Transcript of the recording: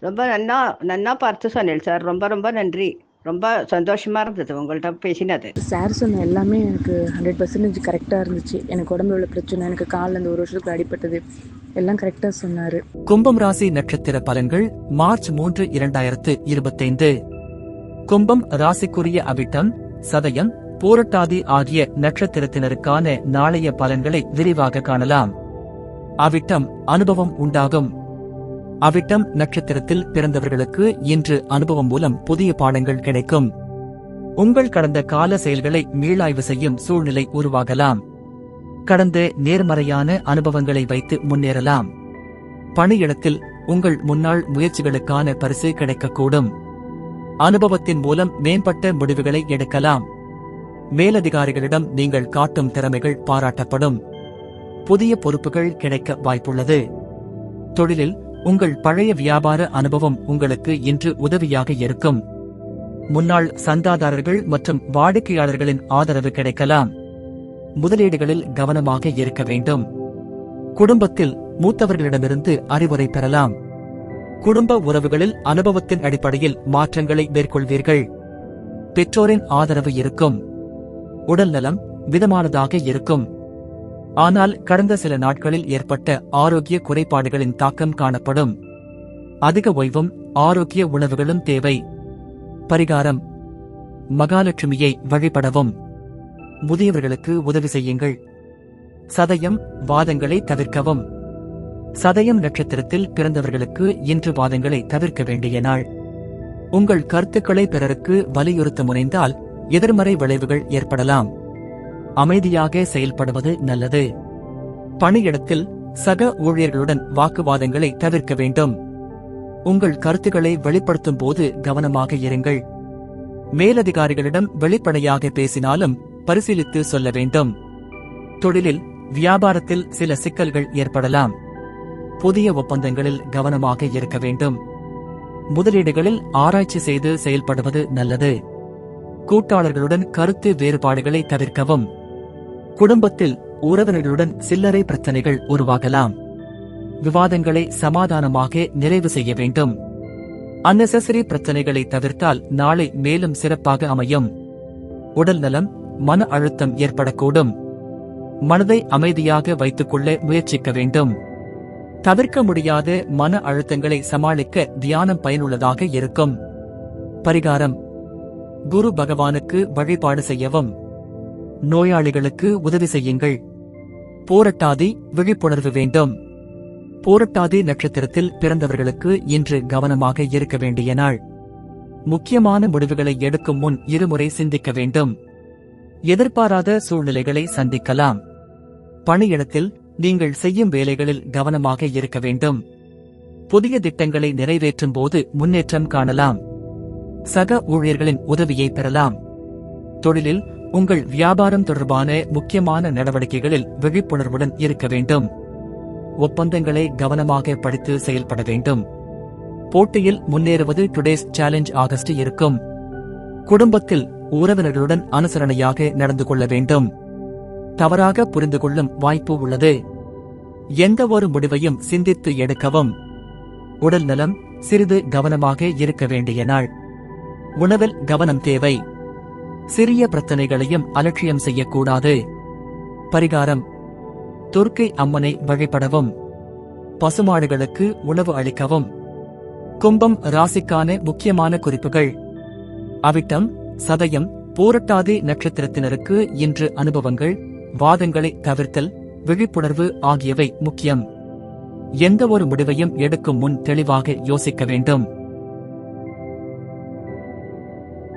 ரொம்ப நன்னா நன்னா பார்த்து சொன்னேன் சார். ரொம்ப ரொம்ப நன்றி. ரொம்ப சந்தோஷமா இருந்தது உங்கள்கிட்ட பேசினது. சார் சொன்ன எல்லாமே எனக்கு ஹண்ட்ரட் பர்சன்டேஜ் கரெக்டாக இருந்துச்சு. எனக்கு உடம்புல உள்ள பிரச்சனை எனக்கு காலில் இந்த ஒரு வருஷத்துக்கு அடிபட்டது எல்லாம் கரெக்டாக சொன்னார். கும்பம் ராசி நட்சத்திர பலன்கள் மார்ச் மூன்று இரண்டாயிரத்து இருபத்தைந்து. கும்பம் ராசிக்குரிய அவிட்டம் சதயம் பூரட்டாதி ஆகிய நட்சத்திரத்தினருக்கான நாளைய பலன்களை விரிவாக காணலாம். அவிட்டம் அனுபவம் உண்டாகும். அவிட்டம் நட்சத்திரத்தில் பிறந்தவர்களுக்கு இன்று அனுபவம் மூலம் புதிய பாடங்கள் கிடைக்கும். உங்கள் கடந்த கால செயல்களை மீளாய்வு செய்யும் சூழ்நிலை உருவாகலாம். கடந்த நேர்மறையான அனுபவங்களை வைத்து முன்னேறலாம். பணியிடத்தில் உங்கள் முன்னாள் முயற்சிகளுக்கான பரிசு கிடைக்கக்கூடும். அனுபவத்தின் மூலம் மேம்பட்ட முடிவுகளை எடுக்கலாம். மேலதிகாரிகளிடம் நீங்கள் காட்டும் திறமைகள் பாராட்டப்படும். புதிய பொறுப்புகள் கிடைக்க வாய்ப்புள்ளது. தொழிலில் உங்கள் பழைய வியாபார அனுபவம் உங்களுக்கு இன்று உதவியாக இருக்கும். முன்னாள் சந்தாதாரர்கள் மற்றும் வாடிக்கையாளர்களின் ஆதரவு கிடைக்கலாம். முதலீடுகளில் கவனமாக இருக்க வேண்டும். குடும்பத்தில் மூத்தவர்களிடமிருந்து அறிவுரை பெறலாம். குடும்ப உறவுகளில் அனுபவத்தின் அடிப்படையில் மாற்றங்களை மேற்கொள்வீர்கள். பெற்றோரின் ஆதரவு இருக்கும். உடல்நலம் மிதமானதாக இருக்கும். ஆனால் கடந்த சில நாட்களில் ஏற்பட்ட ஆரோக்கிய குறைபாடுகளின் தாக்கம் காணப்படும். அதிக ஓய்வும் ஆரோக்கிய உணவுகளும் தேவை. பரிகாரம். மகாலட்சுமியை வழிபடவும். முதியவர்களுக்கு உதவி செய்யுங்கள். சதயம் வாதங்களை தவிர்க்கவும். சதயம் நட்சத்திரத்தில் பிறந்தவர்களுக்கு இன்று வாதங்களை தவிர்க்க வேண்டிய நாள். உங்கள் கருத்துக்களை பிறருக்கு வலியுறுத்த முனைந்தால் எதிர்மறை விளைவுகள் ஏற்படலாம். அமைதியாக செயல்படுவது நல்லது. பணியிடத்தில் சக ஊழியர்களுடன் வாக்குவாதங்களை தவிர்க்க வேண்டும். உங்கள் கருத்துக்களை வெளிப்படுத்தும் போது கவனமாக இருங்கள். மேலதிகாரிகளிடம் வெளிப்படையாக பேசினாலும் பரிசீலித்து சொல்ல வேண்டும். தொழிலில் வியாபாரத்தில் சில சிக்கல்கள் ஏற்படலாம். புதிய ஒப்பந்தங்களில் கவனமாக இருக்க வேண்டும். முதலீடுகளில் ஆராய்ச்சி செய்து செயல்படுவது நல்லது. கூட்டாளர்களுடன் கருத்து வேறுபாடுகளை தவிர்க்கவும். குடும்பத்தில் உறவினர்களுடன் சில்லறை பிரச்சனைகள் உருவாகலாம். விவாதங்களை சமாதானமாக நிறைவு செய்ய வேண்டும். அன்னெசரி பிரச்சனைகளை தவிர்த்தால் நாளை மேலும் சிறப்பாக அமையும். உடல் நலம் மன அழுத்தம் ஏற்படக்கூடும். மனதை அமைதியாக வைத்துக் கொள்ள முயற்சிக்க வேண்டும். தவிர்க்க முடியாத மன அழுத்தங்களை சமாளிக்க தியானம் பயனுள்ளதாக இருக்கும். பரிகாரம். குரு பகவானுக்கு வழிபாடு செய்யவும். நோயாளிகளுக்கு உதவி செய்யுங்கள். போரட்டாதி விழிப்புணர்வு வேண்டும். போரட்டாதி நட்சத்திரத்தில் பிறந்தவர்களுக்கு இன்று கவனமாக இருக்க வேண்டிய நாள். முக்கியமான முடிவுகளை எடுக்கும் முன் இருமுறை சிந்திக்க வேண்டும். எதிர்பாராத சூழ்நிலைகளை சந்திக்கலாம். பணியிடத்தில் நீங்கள் செய்யும் வேலைகளில் கவனமாக இருக்க வேண்டும். புதிய திட்டங்களை நிறைவேற்றும் போது முன்னேற்றம் காணலாம். சக ஊழியர்களின் உதவியை பெறலாம். தொழிலில் உங்கள் வியாபாரம் தொடர்பான முக்கியமான நடவடிக்கைகளில் விழிப்புணர்வுடன் இருக்க வேண்டும். ஒப்பந்தங்களை கவனமாக படித்து செயல்பட வேண்டும். போட்டியில் முன்னேறுவது டுடேஸ் சேலஞ்ச் ஆகஸ்ட் இருக்கும். குடும்பத்தில் உறவினர்களுடன் அனுசரணையாக நடந்து கொள்ள வேண்டும். தவறாக புரிந்து கொள்ளும் வாய்ப்பு உள்ளது. எந்த ஒரு முடிவையும் சிந்தித்து எடுக்கவும். உடல் நலம் சிறிது கவனமாக இருக்க வேண்டிய நாள். உணவில் கவனம் தேவை. சிறிய பிரச்சனைகளையும் அலட்சியம் செய்யக்கூடாது. பரிகாரம். துர்க்கை அம்மனை வழிபடவும். பசுமாடுகளுக்கு உணவு அளிக்கவும். கும்பம் ராசிக்கான முக்கியமான குறிப்புகள். அவிட்டம் சதயம் போரட்டாதி நட்சத்திரத்தினருக்கு இன்று அனுபவங்கள் வாதங்களை தவிர்த்தல் விழிப்புணர்வு ஆகியவை முக்கியம். எந்த ஒரு முடிவையும் எடுக்கும் முன் தெளிவாக யோசிக்க வேண்டும்.